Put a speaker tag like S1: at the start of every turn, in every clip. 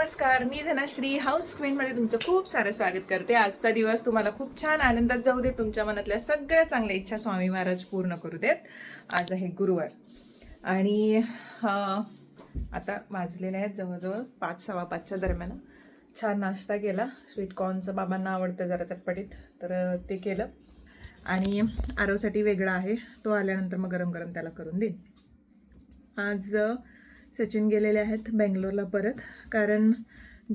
S1: नमस्कार मी धनश्री हाऊस क्वीनमध्ये तुमचं खूप सारं स्वागत करते. आजचा दिवस तुम्हाला खूप छान आनंदात जाऊ दे तुमच्या मनातल्या सगळ्या चांगल्या इच्छा स्वामी महाराज पूर्ण करू देत. आज आहे गुरुवार. आणि आता वाजलेले आहेत जवळजवळ पाच सव्वा पाचच्या दरम्यान. छान नाश्ता केला. स्वीट कॉर्नचं बाबांना आवडतं जरा चटपटीत तर ते केलं. आणि आरवसाठी वेगळा आहे. तो आल्यानंतर मग गरम गरम त्याला करून देईन. आज सचिन गेलेले आहेत बेंगलोरला परत. कारण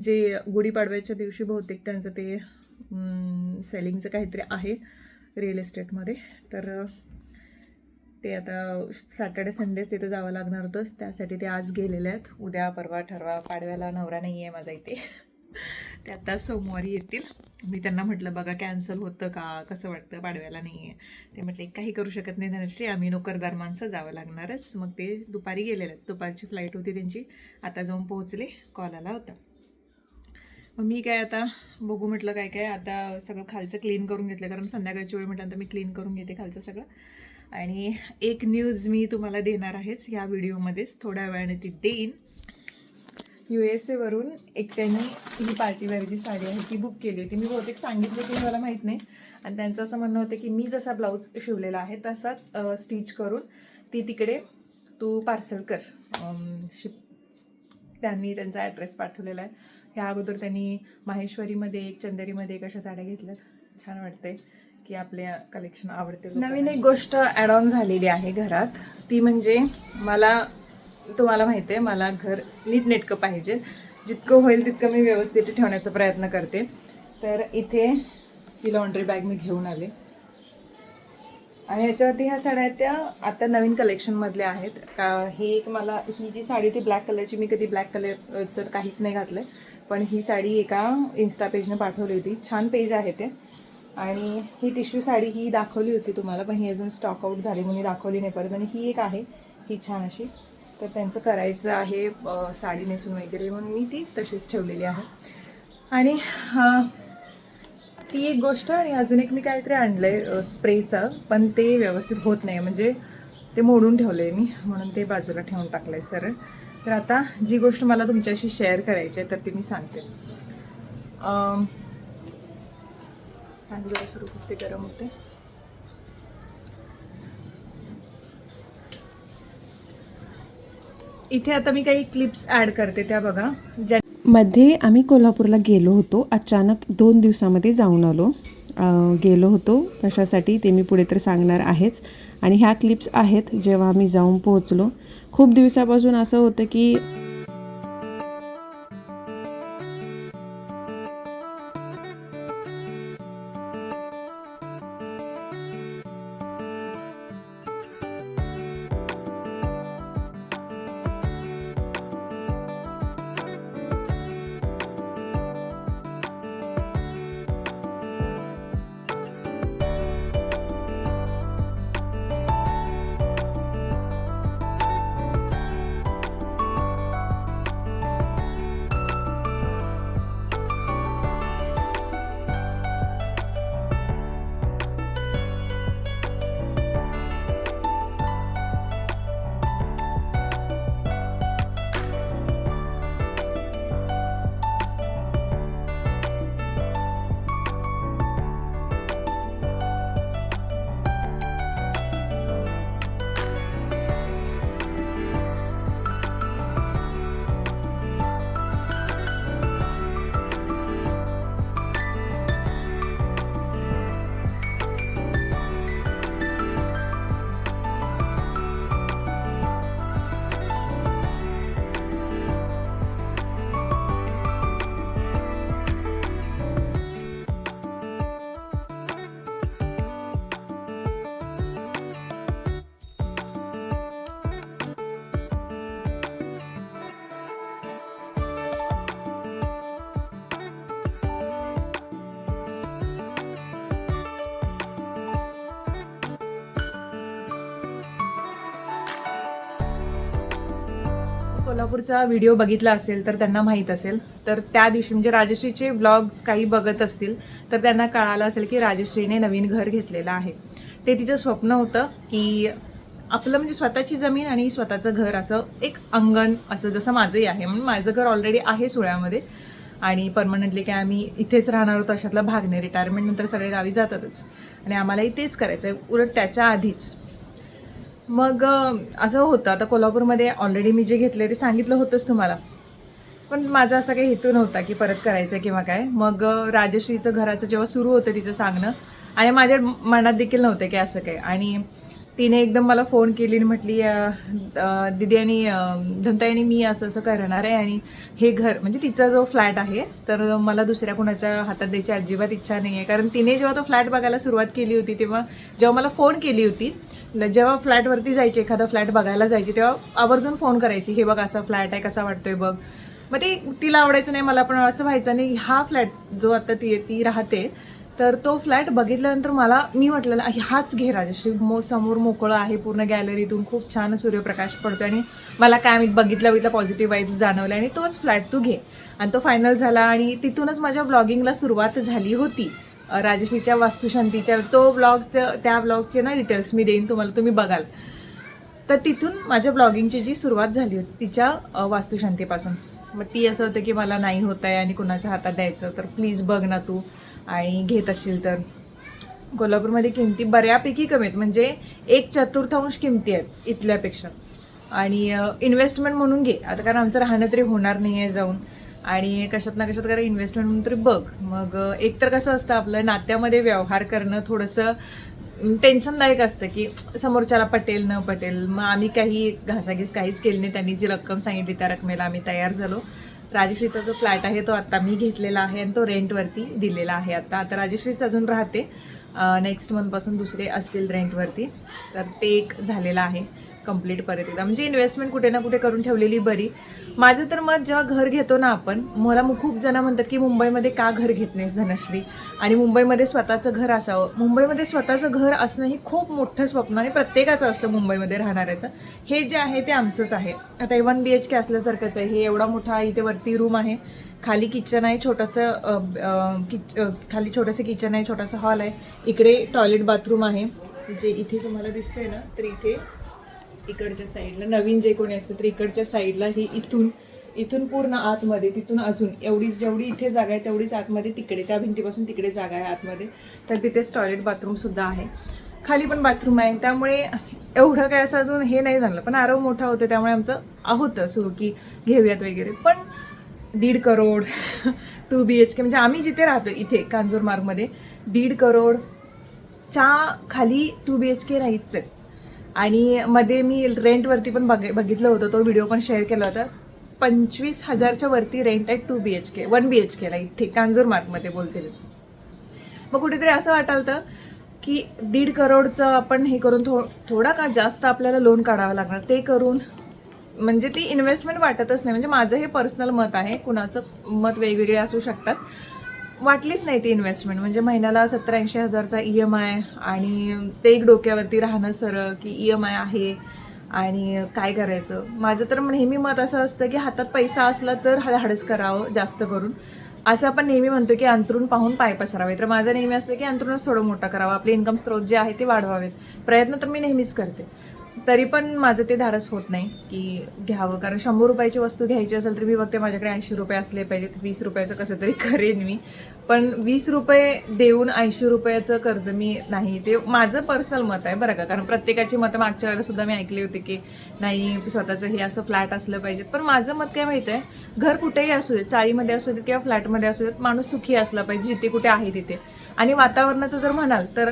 S1: जे गुढीपाडव्याच्या दिवशी बहुतेक त्यांचं ते सेलिंगचं काहीतरी आहे रिअल इस्टेटमध्ये तर ते आता सॅटर्डे संडेच तिथे जावं लागणार होतं. त्यासाठी ते आज गेलेले आहेत. उद्या परवा ठरवा पाडव्याला नवरा नाही आहे माझा इथे. ते आता सोमवारी येतील. मी त्यांना म्हटलं बघा कॅन्सल होतं का? कसं वाटतं? पाडव्याला नाही आहे ते म्हटले काही करू शकत नाही धनश्री आम्ही नोकरदार माणसं जावं लागणारच. मग ते दुपारी गेलेले आहेत. दुपारची फ्लाईट होती त्यांची. आता जाऊन पोहोचले. कॉल आला होता. मग मी काय आता बघू म्हटलं काय काय? आता सगळं खालचं क्लीन करून घेतलं. कारण संध्याकाळची वेळ म्हटल्यानंतर मी क्लीन करून घेते खालचं सगळं. आणि एक न्यूज मी तुम्हाला देणार आहेच ह्या व्हिडिओमध्येच थोड्या वेळाने ती देईन. यू एस एवरून एक त्यांनी ही पार्टीवेअरची साडी आहे ती बुक केली होती. मी बहुतेक सांगितलं की मला माहीत नाही. आणि त्यांचं असं म्हणणं होतं की मी जसा ब्लाऊज शिवलेला आहे तसाच स्टिच करून ती तिकडे तू पार्सल कर. शिप त्यांनी त्यांचा ॲड्रेस पाठवलेला आहे. ह्या अगोदर त्यांनी माहेश्वरीमध्ये एक चंदेरीमध्ये एक अशा साड्या घेतल्यात. छान वाटते की आपल्या कलेक्शन आवडते नवीन एक गोष्ट ॲड ऑन झालेली आहे घरात. ती म्हणजे मला तुम्हाला माहिती आहे मला घर नीटनेटकं पाहिजे. जितकं होईल तितकं मी व्यवस्थित ठेवण्याचा प्रयत्न करते. तर इथे ही लॉन्ड्री बॅग मी घेऊन आले. आणि याच्यावरती ह्या साड्या आहेत त्या आता नवीन कलेक्शनमधल्या आहेत. का ही एक मला ही जी साडी ती ब्लॅक कलरची मी कधी ब्लॅक कलरचं काहीच नाही घातलं पण ही साडी एका इन्स्टा पेजने पाठवली होती. छान पेज आहे ते. आणि ही टिश्यू साडी ही दाखवली होती तुम्हाला पण ही अजून स्टॉक आऊट झाली म्हणून दाखवली नाही परत. आणि ही एक आहे. ही छान अशी. तर त्यांचं करायचं आहे साडी नेसून वगैरे म्हणून मी ती तशीच ठेवलेली आहे. आणि ती एक गोष्ट आणि अजून एक मी काहीतरी आणलं आहे स्प्रेचं पण ते व्यवस्थित होत नाही. म्हणजे ते मोडून ठेवलं आहे मी म्हणून ते बाजूला ठेवून टाकलं आहे सरळ. तर आता जी गोष्ट मला तुमच्याशी शेअर करायची आहे तर ती मी सांगते. सुरू होते गरम होते. इथे आता मी काही क्लिप्स ॲड करते त्या बघा. ज्या
S2: मध्ये आम्ही कोल्हापूरला गेलो होतो. अचानक दोन दिवसामध्ये जाऊन आलो. गेलो होतो. कशासाठी ते मी पुढे तर सांगणार आहेच. आणि ह्या क्लिप्स आहेत जेव्हा आम्ही जाऊन पोहोचलो. खूप दिवसापासून असं होतं की
S1: कोल्हापूरचा व्हिडिओ बघितला असेल तर त्यांना माहीत असेल. तर त्या दिवशी म्हणजे राजश्रीचे ब्लॉग्स काही बघत असतील तर त्यांना कळालं असेल की राजश्रीने नवीन घर घेतलेलं आहे. ते तिचं स्वप्न होतं की आपलं म्हणजे स्वतःची जमीन आणि स्वतःचं घर असं एक अंगण असं जसं माझंही आहे. म्हणून माझं घर ऑलरेडी आहे सोळ्यामध्ये आणि परमनंटली काय आम्ही इथेच राहणार होतो अशातला भाग नाही. रिटायरमेंटनंतर सगळे गावी जातातच आणि आम्हालाही तेच करायचं आहे उलट त्याच्या आधीच. मग असं होतं. आता कोल्हापूरमध्ये ऑलरेडी मी जे घेतले ते सांगितलं होतंच तुम्हाला. पण माझा असा काही हेतू नव्हता की परत करायचं किंवा काय. मग राजश्रीचं घराचं जेव्हा सुरू होतं तिचं सांगणं आणि माझ्या मनात देखील नव्हतं की असं काय आणि तिने एकदम मला फोन केली आणि म्हटली दिदी आणि अं, मी असं असं करणार आहे आणि हे घर म्हणजे तिचा जो फ्लॅट आहे तर मला दुसऱ्या कुणाच्या हातात द्यायची अजिबात इच्छा नाही आहे कारण तिने जेव्हा तो फ्लॅट बघायला सुरुवात केली होती तेव्हा जेव्हा मला फोन केली होती जेव्हा फ्लॅटवरती जायची एखादा फ्लॅट बघायला जायची तेव्हा आवर्जून फोन करायची हे बघ असा फ्लॅट आहे कसा वाटतोय बघ. मग ते तिला आवडायचं नाही मला पण असं व्हायचं नाही हा फ्लॅट जो आता ती ती राहते. तर तो फ्लॅट बघितल्यानंतर मला मी म्हटलं हाच घे राजश्री. मो समोर मोकळं आहे पूर्ण गॅलरीतून खूप छान सूर्यप्रकाश पडतो आणि मला काय मी बघितलं बघितलं पॉझिटिव्ह वाईब्स जाणवले आणि तोच फ्लॅट तू घे. आणि तो फायनल झाला आणि तिथूनच माझ्या ब्लॉगिंगला सुरुवात झाली होती. राजेशीच्या राजश्रीच्या वास्तुशांतीच्या तो ब्लॉगचं त्या ब्लॉगचे ना डिटेल्स मी देईन तुम्हाला तुम्ही बघाल. तर तिथून माझ्या ब्लॉगिंगची जी सुरुवात झाली होती तिच्या वास्तुशांतीपासून. मग ती असं होतं की मला नाही होत आहे आणि कुणाच्या हातात द्यायचं तर प्लीज बघ ना तू आणि घेत असशील तर. कोल्हापूरमध्ये किमती बऱ्यापैकी कमी आहेत म्हणजे एक चतुर्थांश किमती आहेत इथल्यापेक्षा. आणि इन्व्हेस्टमेंट म्हणून घे. आता कारण आमचं राहणं तरी होणार नाही आहे जाऊन. आणि कशात ना कशात करा इन्व्हेस्टमेंट म्हणून तरी बघ. मग एकतर कसं असतं आपलं नात्यामध्ये व्यवहार करणं थोडंसं टेन्शनदायक असतं की समोरच्याला पटेल न पटेल. मग आम्ही काही घासाघीस काहीच केली नाही. त्यांनी जी रक्कम सांगितली त्या रकमेला आम्ही तयार झालो. राजश्रीचा जो फ्लॅट आहे तो आत्ता मी घेतलेला आहे आणि तो रेंटवरती दिलेला आहे आत्ता आता राजश्रीच अजून राहते. नेक्स्ट मंथपासून दुसरे असतील रेंटवरती तर ते एक झालेलं आहे. कंप्लीट परत एकदा. म्हणजे इन्व्हेस्टमेंट कुठे ना कुठे करून ठेवलेली बरी. माझं तर मत जेव्हा घर घेतो ना आपण मला खूप जण म्हणतात की मुंबईमध्ये का घर घेत नाहीस धनश्री? आणि मुंबईमध्ये स्वतःचं घर असावं. मुंबईमध्ये स्वतःचं घर असणं ही खूप मोठं स्वप्न आणि प्रत्येकाचं असतं मुंबईमध्ये राहणाऱ्याचं. हे जे आहे ते आमचंच आहे. आता हे वन बी एच के असल्यासारखंच आहे. हे एवढा मोठा इथे वरती रूम आहे. खाली किचन आहे छोटंसं किच खाली छोटंसं किचन आहे छोटासा हॉल आहे. इकडे टॉयलेट बाथरूम आहे. जे इथे तुम्हाला दिसतंय ना तर इथे इकडच्या साईडला नवीन जे कोणी असतं तर इकडच्या साईडला ही इथून इथून पूर्ण आतमध्ये तिथून अजून एवढीच जेवढी इथे जागा आहे तेवढीच आतमध्ये तिकडे त्या भिंतीपासून तिकडे जागा आहे आतमध्ये. तर तिथेच टॉयलेट बाथरूमसुद्धा आहे. खाली पण बाथरूम आहे. त्यामुळे एवढं काय असं अजून हे नाही झालं. पण आरव मोठा होतं त्यामुळे आमचं होतं सुरू की घेऊयात वगैरे. पण दीड crore two B H K म्हणजे आम्ही जिथे राहतो इथे कांजूरमार्गमध्ये दीड करोड च्या खाली टू बी एच के नाहीच आहेत आणि मध्ये मी रेंटवरती पण बघ बघितलं होतं तो व्हिडिओ पण शेअर केला होता. पंचवीस हजारच्या वरती रेंट आहे two B H K one B H केला इथे कांजूर मार्कमध्ये बोलतील. मग कुठेतरी असं वाटाल तर की दीड करोडचं आपण हे करून थो थोडा का जास्त आपल्याला लोन काढावं लागणार? ते करून म्हणजे ती इन्व्हेस्टमेंट वाटतच नाही. म्हणजे माझं हे पर्सनल मत आहे कुणाचं मत वेगवेगळे असू शकतात. वाटलीच नाही ती इन्व्हेस्टमेंट म्हणजे महिन्याला सत्तर ऐंशी हजारचा ई एम आय आणि ते एक डोक्यावरती राहणं सरळ की ई एम आय आहे आणि काय करायचं. माझं तर नेहमी मत असं असतं की हातात पैसा असला तर धाडस करावं जास्त करून. असं आपण नेहमी म्हणतो की अंतरून पाहून पाय पसरावे. तर माझं नेहमी असतं की अंतरूनच थोडं मोठं करावं. आपले इन्कम स्रोत जे आहे ते वाढवावेत. प्रयत्न तर मी नेहमीच करते. तरी पण माझं ते धाडस होत नाही की घ्यावं. कारण शंभर रुपयाची वस्तू घ्यायची असेल तर मी बघते माझ्याकडे ऐंशी रुपये असले पाहिजेत वीस रुपयाचं कसं तरी करेन मी. पण वीस रुपये देऊन ऐंशी रुपयाचं कर्ज मी नाही. ते माझं पर्सनल मत आहे बरं का. कारण प्रत्येकाची मतं मागच्या वेळेला सुद्धा मी ऐकली होती की नाही स्वतःचं हे असं फ्लॅट असलं पाहिजेत. पण माझं मत काय माहिती आहे? घर कुठेही असू देत चाळीमध्ये असू देत किंवा फ्लॅटमध्ये असू देत माणूस सुखी असला पाहिजे जिथे कुठे आहे तिथे. आणि वातावरणाचं जर म्हणाल तर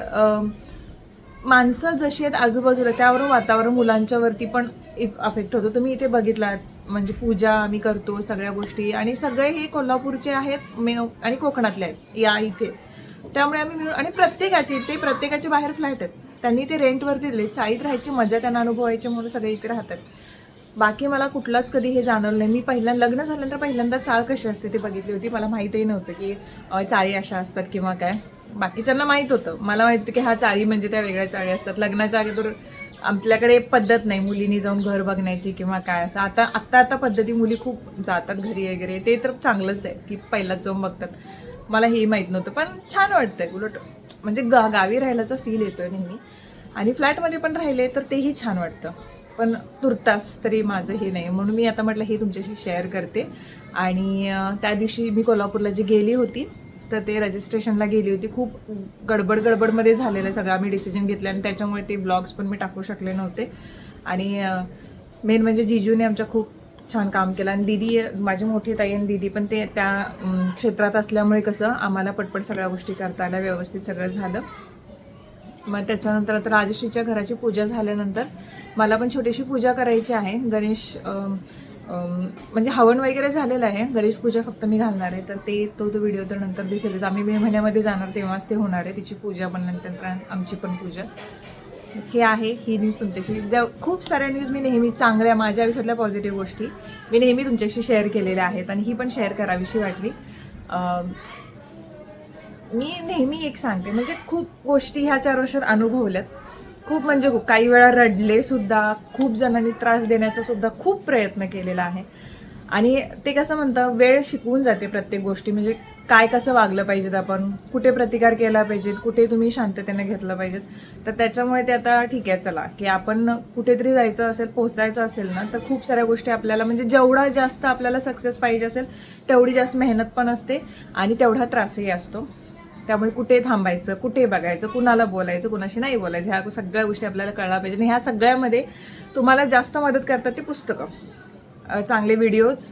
S1: माणसं जशी आहेत आजूबाजूला त्यावरून वातावरण मुलांच्यावरती पण अफेक्ट होतो. तुम्ही इथे बघितलात म्हणजे पूजा आम्ही करतो सगळ्या गोष्टी. आणि सगळे हे कोल्हापूरचे आहेत मे आणि कोकणातले आहेत या इथे. त्यामुळे आम्ही मिळून आणि प्रत्येकाचे ते प्रत्येकाचे बाहेर फ्लॅट आहेत. त्यांनी ते रेंटवरती दिले चाळीत राहायची मजा त्यांना अनुभवायची म्हणून सगळे इथे राहतात. बाकी मला कुठलाच कधी हे जाणवलं नाही. मी पहिल्यांदा लग्न झाल्यानंतर पहिल्यांदा चाळ कशी असते ती बघितली होती. मला माहीतही नव्हतं की चाळी अशा असतात किंवा काय. बाकीच्यांना माहीत होतं. मला माहिती की हा चाळी म्हणजे त्या वेगळ्या चाळी असतात. लग्नाच्या अगोदर आपल्याकडे पद्धत नाही मुलींनी जाऊन घर बघण्याची किंवा काय असं. आता आत्ता आता पद्धती मुली खूप जातात घरी वगैरे. ते तर चांगलंच आहे की पहिलाच जाऊन बघतात. मला हे माहीत नव्हतं. पण छान वाटतंय. उलट म्हणजे गा गावी राहिल्याचा फील येतोय नेहमी. आणि फ्लॅटमध्ये पण राहिले तर तेही छान वाटतं. पण तुर्तास तरी माझं हे नाही. म्हणून मी आता म्हटलं हे तुमच्याशी शेअर करते. आणि त्या दिवशी मी कोल्हापूरला जी गेली होती तर ते रजिस्ट्रेशनला गेली होती. खूप गडबड गडबडमध्ये झालेलं सगळं आम्ही डिसिजन घेतलं आणि त्याच्यामुळे ते ब्लॉग्स पण मी टाकू शकले नव्हते. आणि मेन म्हणजे जिजूने आमच्या खूप छान काम केलं. आणि दिदी माझी मोठी ताई आणि दिदी पण ते त्या क्षेत्रात असल्यामुळे कसं आम्हाला पटपट सगळ्या गोष्टी करता आल्या व्यवस्थित सगळं झालं. मग त्याच्यानंतर आता राजश्रीच्या घराची पूजा झाल्यानंतर मला पण छोटीशी पूजा करायची आहे. गणेश म्हणजे हवन वगैरे झालेलं आहे. गणेश पूजा फक्त मी घालणार आहे. तर ते तो तो व्हिडिओ तर नंतर दिसेलच. आम्ही मे महिन्यामध्ये जाणार तेव्हाच ते होणार आहे. तिची पूजा पण नंतर आमची पण पूजा. हे आहे. ही न्यूज तुमच्याशी. खूप साऱ्या न्यूज मी नेहमी चांगल्या माझ्या आयुष्यातल्या पॉझिटिव्ह गोष्टी मी नेहमी तुमच्याशी शेअर केलेल्या आहेत आणि ही पण शेअर करावीशी वाटली. मी नेहमी एक सांगते म्हणजे खूप गोष्टी ह्या चार वर्षात अनुभवल्यात. खूप म्हणजे खूप काही वेळा रडले सुद्धा खूप जणांनी त्रास देण्याचा सुद्धा खूप प्रयत्न केलेला आहे. आणि ते कसं म्हणतं वेळ शिकवून जाते प्रत्येक गोष्टी म्हणजे काय कसं वागलं पाहिजेत आपण कुठे प्रतिकार केला पाहिजेत कुठे तुम्ही शांततेने घेतलं पाहिजेत. तर त्याच्यामुळे ते आता ठीक आहे चला. की आपण कुठेतरी जायचं असेल पोहोचायचं असेल ना तर खूप साऱ्या गोष्टी आपल्याला म्हणजे जेवढा जास्त आपल्याला सक्सेस पाहिजे असेल तेवढी जास्त मेहनत पण असते आणि तेवढा त्रासही असतो. त्यामुळे कुठे थांबायचं कुठे बघायचं कुणाला बोलायचं कुणाशी नाही बोलायचं ह्या सगळ्या गोष्टी आपल्याला कळल्या पाहिजे. आणि ह्या सगळ्यामध्ये तुम्हाला जास्त मदत करतात ती पुस्तकं. चांगले व्हिडिओज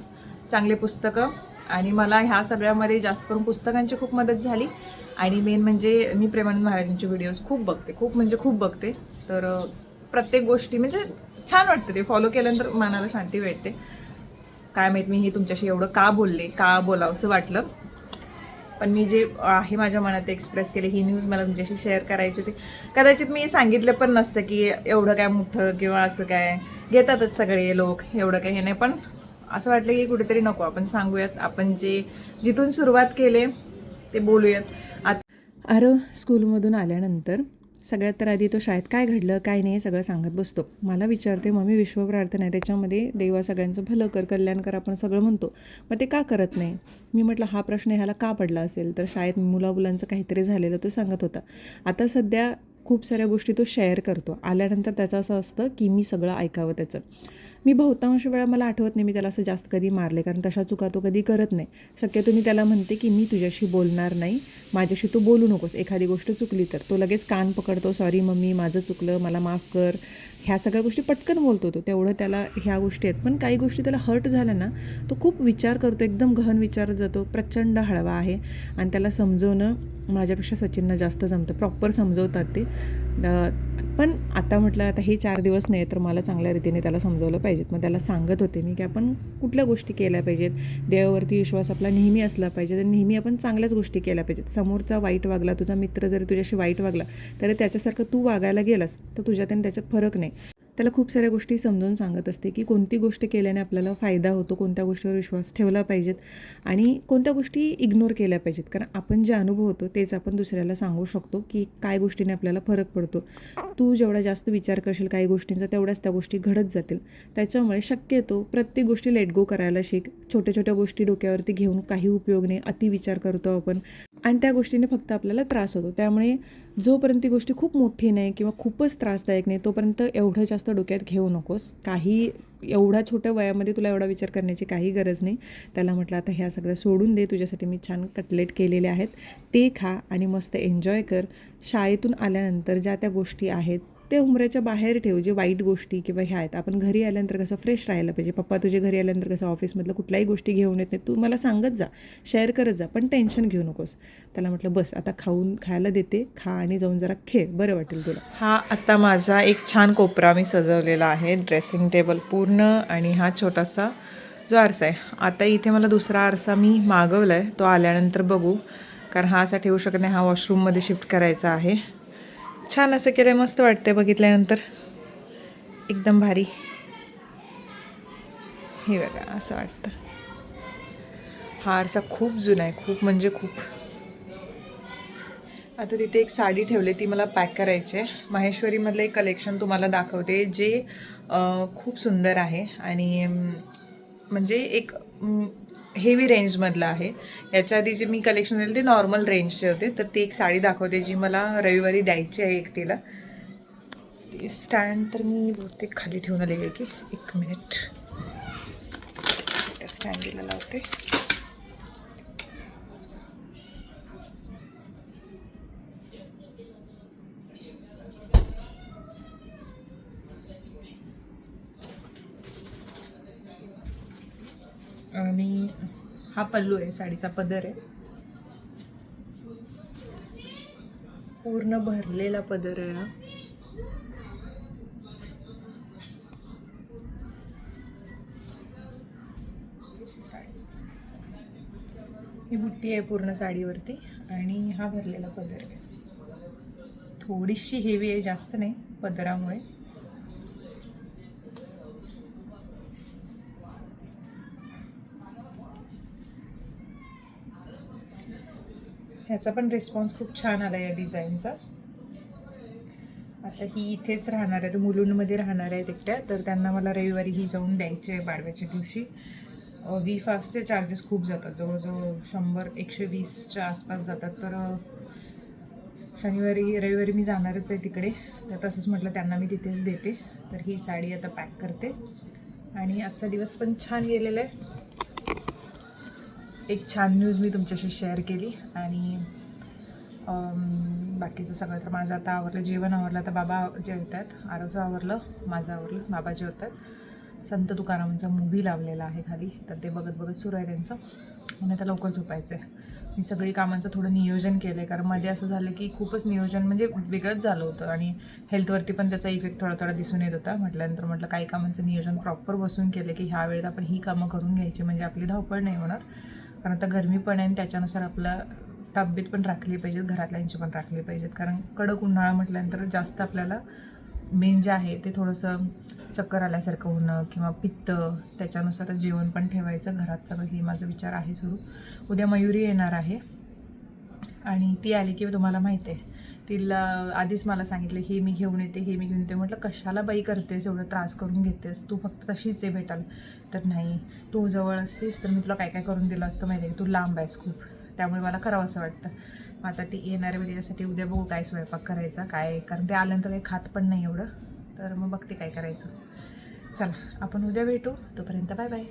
S1: चांगले पुस्तकं. आणि मला ह्या सगळ्यामध्ये जास्त करून पुस्तकांची खूप मदत झाली. आणि मेन म्हणजे मी प्रेमानंद महाराजांचे व्हिडिओज खूप बघते. खूप म्हणजे खूप बघते. तर प्रत्येक गोष्टी म्हणजे छान वाटते ते. फॉलो केल्यानंतर मनाला शांती भेटते. काय माहीत मी हे तुमच्याशी एवढं का बोलले का बोलावंसं वाटलं. पण मी जे आहे माझ्या मनात एक्सप्रेस केले ही न्यूज मला तुमच्याशी शेअर करायची होती. कदाचित मी सांगितलं पण नसतं की एवढं काय मोठं किंवा असं काय. घेतातच सगळे लोक एवढं काही हे नाही. पण असं वाटलं की कुठेतरी नको आपण सांगूयात. आपण जे जिथून सुरुवात केले ते बोलूयात. आता
S2: अरे स्कूलमधून आल्यानंतर सगळ्यात तर आधी तो शाळेत काय घडलं काय नाही हे सगळं सांगत बसतो. मला विचारते मम्मी विश्वप्रार्थना आहे त्याच्यामध्ये देवा सगळ्यांचं भलं कर कल्याण कर आपण सगळं म्हणतो. मग ते का करत नाही? मी म्हटलं हा प्रश्न ह्याला का पडला असेल? तर शाळेत मुलामुलांचं काहीतरी झालेलं तो सांगत होता. आता सध्या खूप साऱ्या गोष्टी तो शेअर करतो. आल्यानंतर त्याचं असं असतं की मी सगळं ऐकावं त्याचं. मी बहुतांश वेळा मला आठवत नाही मी त्याला असं जास्त कधी मारले कारण तशा चुका तो कधी करत नाही. शक्यतो मी त्याला म्हणते की मी तुझ्याशी बोलणार नाही माझ्याशी तू बोलू नकोस. एखादी गोष्ट चुकली तर. तो लगेच कान पकडतो सॉरी मम्मी माझं चुकलं मला माफ कर. ह्या सगळ्या गोष्टी पटकन बोलतो तो. तेवढं त्याला ह्या गोष्टी आहेत. पण काही गोष्टी त्याला हर्ट झाल्या ना तो खूप विचार करतो. एकदम गहन विचार जातो. प्रचंड हळवा आहे. आणि त्याला समजवणं माझ्यापेक्षा सचिननं जास्त जमतं. प्रॉपर समजवतात ते. पण आता म्हटलं आता हे चार दिवस नाही तर मला चांगल्या रीतीने त्याला समजवलं पाहिजेत. मग त्याला सांगत होते मी की आपण कुठल्या गोष्टी केल्या पाहिजेत? देवावरती विश्वास आपला नेहमी असला पाहिजे. आणि नेहमी आपण चांगल्याच गोष्टी केल्या पाहिजेत. समोरचा वाईट वागला तुझा मित्र जरी तुझ्याशी वाईट वागला तरी त्याच्यासारखं तू वागायला गेलास तर तुझ्यात आणि त्याच्यात फरक नाही. त्याला खूप साऱ्या गोष्टी समजून सांगत असते की कोणती गोष्ट केल्याने आपल्याला फायदा होतो कोणत्या गोष्टीवर विश्वास ठेवला पाहिजेत आणि कोणत्या गोष्टी इग्नोर केल्या पाहिजेत. कारण आपण जे अनुभव होतो तेच आपण दुसऱ्याला सांगू शकतो की काय गोष्टीने आपल्याला फरक पडतो. तू जेवढा जास्त विचार करशील काही गोष्टींचा तेवढ्याच त्या गोष्टी घडत जातील. त्याच्यामुळे शक्यतो प्रत्येक गोष्टी लेट गो करायला शिक. छोट्या छोट्या गोष्टी डोक्यावरती घेऊन काही उपयोग नाही अति विचार करतो आपण. आणि त्या गोष्टीने फक्त आपल्याला त्रास होतो. त्यामुळे जोपर्यंत ती गोष्टी खूप मोठी नाही किंवा खूपच त्रासदायक नाही तोपर्यंत एवढं जास्त डोक्यात घेऊ नकोस. काही एवढ्या छोट्या वयामध्ये तुला एवढा विचार करण्याची काही गरज नाही. त्याला म्हटलं आता ह्या सगळं सोडून दे तुझ्यासाठी मी छान कटलेट केलेले आहेत. ते खा आणि मस्त एन्जॉय कर. शाळेतून आल्यानंतर ज्या त्या गोष्टी आहेत ते उमऱ्याच्या बाहेर ठेव जे वाईट गोष्टी किंवा ह्या आहेत. आपण घरी आल्यानंतर कसं फ्रेश राहायला पाहिजे. पप्पा तुझे घरी आल्यानंतर कसं ऑफिसमधलं कुठल्याही गोष्टी घेऊन येत नाही तू मला सांगत जा शेअर करत जा पण टेन्शन घेऊ नकोस. त्याला म्हटलं बस आता खाऊन खायला देते. खा आणि जाऊन जरा खेळ. बरं वाटेल तुला.
S1: हा आता माझा एक छान कोपरा मी सजवलेला आहे. ड्रेसिंग टेबल पूर्ण आणि हा छोटासा जो आरसा आहे. आता इथे मला दुसरा आरसा मी मागवला आहे तो आल्यानंतर बघू. कारण हा असा ठेवू शकत नाही. हा वॉशरूममध्ये शिफ्ट करायचा आहे. छान असं केलं मस्त वाटते बघितल्यानंतर. एकदम भारी. हे बघा असं वाटतं. हा आरसा खूप जुना आहे खूप म्हणजे खूप. आता तिथे एक साडी ठेवली ती मला पॅक करायची आहे. माहेश्वरीमधलं एक कलेक्शन तुम्हाला दाखवते जे खूप सुंदर आहे. आणि म्हणजे एक हेवी रेंजमधलं आहे. याच्या आधी जे मी कलेक्शन दिले ते नॉर्मल रेंजचे होते. तर ती एक साडी दाखवते जी मला रविवारी द्यायची आहे एकटीला. स्टँड तर मी बहुतेक खाली ठेवून आलेली आहे की एक मिनिट स्टँड स्टँडीला लावते. हा पल्लू आहे साडीचा पदर आहे. पूर्ण भरलेला पदर आहे हा. ही बुट्टी आहे पूर्ण साडीवरती आणि हा भरलेला पदर आहे. थोडीशी हेवी आहे जास्त नाही पदरामुळे. ह्याचा पण रिस्पॉन्स खूप छान आला या डिझाईनचा आता ही इथेच राहणार आहे तर मुलुंडमध्ये राहणार आहेत एकट्या. तर त्यांना मला रविवारी ही जाऊन द्यायची आहे बाडव्याच्या दिवशी. वी फास्टचे चार्जेस खूप जातात. जवळजवळ शंभर एकशे वीसच्या आसपास जातात. तर शनिवारी रविवारी मी जाणारच आहे तिकडे. तर तसंच म्हटलं त्यांना मी तिथेच देते. तर ही साडी आता पॅक करते. आणि आजचा दिवस पण छान गेलेला आहे. एक छान न्यूज मी तुमच्याशी शेअर केली आणि बाकीचं सगळं तर माझं आता आवरलं जेवण आवरलं तर बाबा जेवतात आरोचं आवरलं माझं आवरलं बाबा जेवतात. संत तुकारामांचा मूव्ही लावलेला आहे खाली तर ते बघत बघत सुरू आहे त्यांचं. आणि आता लवकर झोपायचं आहे मी सगळी कामांचं थोडं नियोजन केलं आहे कारण मध्ये असं झालं की खूपच नियोजन म्हणजे वेगळंच झालं होतं आणि हेल्थवरती पण त्याचा इफेक्ट थोडा थोडा दिसून येत होता. म्हटल्यानंतर म्हटलं काही कामांचं नियोजन प्रॉपर बसून केलं की ह्या वेळेत आपण ही कामं करून घ्यायची म्हणजे आपली धावपळ नाही होणार. कारण आता गरमी पण आहे आणि त्याच्यानुसार आपलं तब्येत पण राखली पाहिजेत घरातल्यांची पण राखली पाहिजेत. कारण कडक उन्हाळा म्हटल्यानंतर जास्त आपल्याला मेन जे आहे ते थोडंसं चक्कर आल्यासारखं होणं किंवा पित्त त्याच्यानुसार जेवण पण ठेवायचं. घरात सगळं हे माझा विचार आहे सुरू. उद्या मयुरी येणार आहे आणि ती आली की तुम्हाला माहिती आहे. तिला आधीच मला सांगितलं हे मी घेऊन येते हे मी घेऊन येते. म्हटलं कशाला बाई करतेस एवढं त्रास करून घेतेस? तू फक्त तशीच आहे भेटाल तर नाही तू जवळ असतीस तर मी तुला काय काय करून दिलं असतं माहिती आहे तू लांब आहेस खूप. त्यामुळे मला करावं असं वाटतं. मग आता ती येणार आहे त्याच्यासाठी उद्या बघू काय स्वयंपाक करायचा काय कारण ते आल्यानंतर काही खात पण नाही एवढं. तर मग बघते काय करायचं. चला आपण उद्या भेटू. तोपर्यंत बाय बाय.